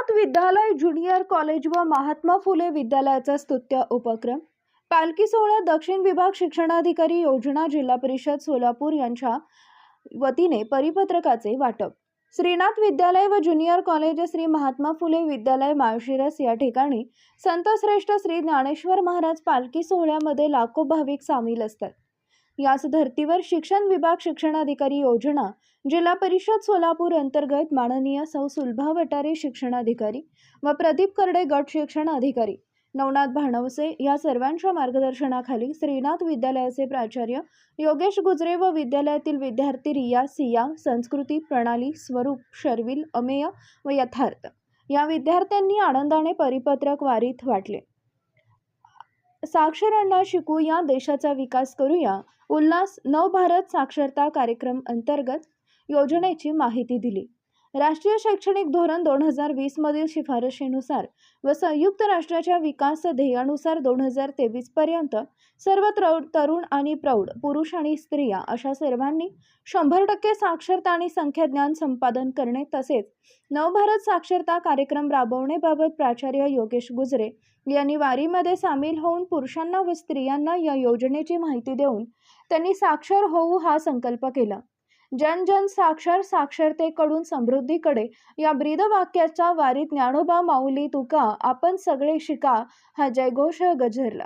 श्रीनाथ विद्यालय junior college व महात्मा फुले विद्यालयाचा स्तुत्य उपक्रम. पालखी सोहळ्यात दक्षिण विभाग शिक्षणाधिकारी योजना जिल्हा परिषद सोलापूर यांच्या वतीने परिपत्रकाचे वाटप. श्रीनाथ विद्यालय व ज्युनियर कॉलेज श्री महात्मा फुले विद्यालय माळशिरस या ठिकाणी संतश्रेष्ठ श्री ज्ञानेश्वर महाराज पालखी सोहळ्यामध्ये लाखो भाविक सामील असतात. याच धर्तीवर शिक्षण विभाग शिक्षणाधिकारी योजना जिल्हा परिषद सोलापूर अंतर्गत माननीय सौ सुलभा वटारे शिक्षणाधिकारी व प्रदीप करडे गट शिक्षण अधिकारी. नवनाथ भाणवसे या सर्वांच्या मार्गदर्शनाखाली श्रीनाथ विद्यालयाचे प्राचार्य योगेश गुजरे व विद्यालयातील विद्यार्थी रिया सिया संस्कृती प्रणाली स्वरूप शर्विल अमेय व यथार्थ. या विद्यार्थ्यांनी आनंदाने परिपत्रक वारीत वाटले. साक्षरांना शिकूया देशाचा विकास करूया उल्हास नवभारत साक्षरता कार्यक्रम अंतर्गत योजनेची माहिती दिली. राष्ट्रीय शैक्षणिक धोरण दोन हजार वीसमधील शिफारशीनुसार व संयुक्त राष्ट्राच्या विकास ध्येयानुसार दोन हजार तेवीसपर्यंत सर्व तरुण आणि प्रौढ पुरुष आणि स्त्रिया अशा सर्वांनी शंभर टक्के साक्षरता आणि संख्याज्ञान संपादन करणे तसेच नवभारत साक्षरता कार्यक्रम राबवण्याबाबत प्राचार्य योगेश गुजरे यांनी वारीमध्ये सामील होऊन पुरुषांना व स्त्रियांना या योजनेची माहिती देऊन त्यांनी साक्षर होऊ हा संकल्प केला. जन जन साक्षर साक्षरतेकडून समृद्धीकडे. या ब्रीदवाक्याच्या वारीत ज्ञानोबा माऊली तुका आपण सगळे शिका हा जयघोष गजरला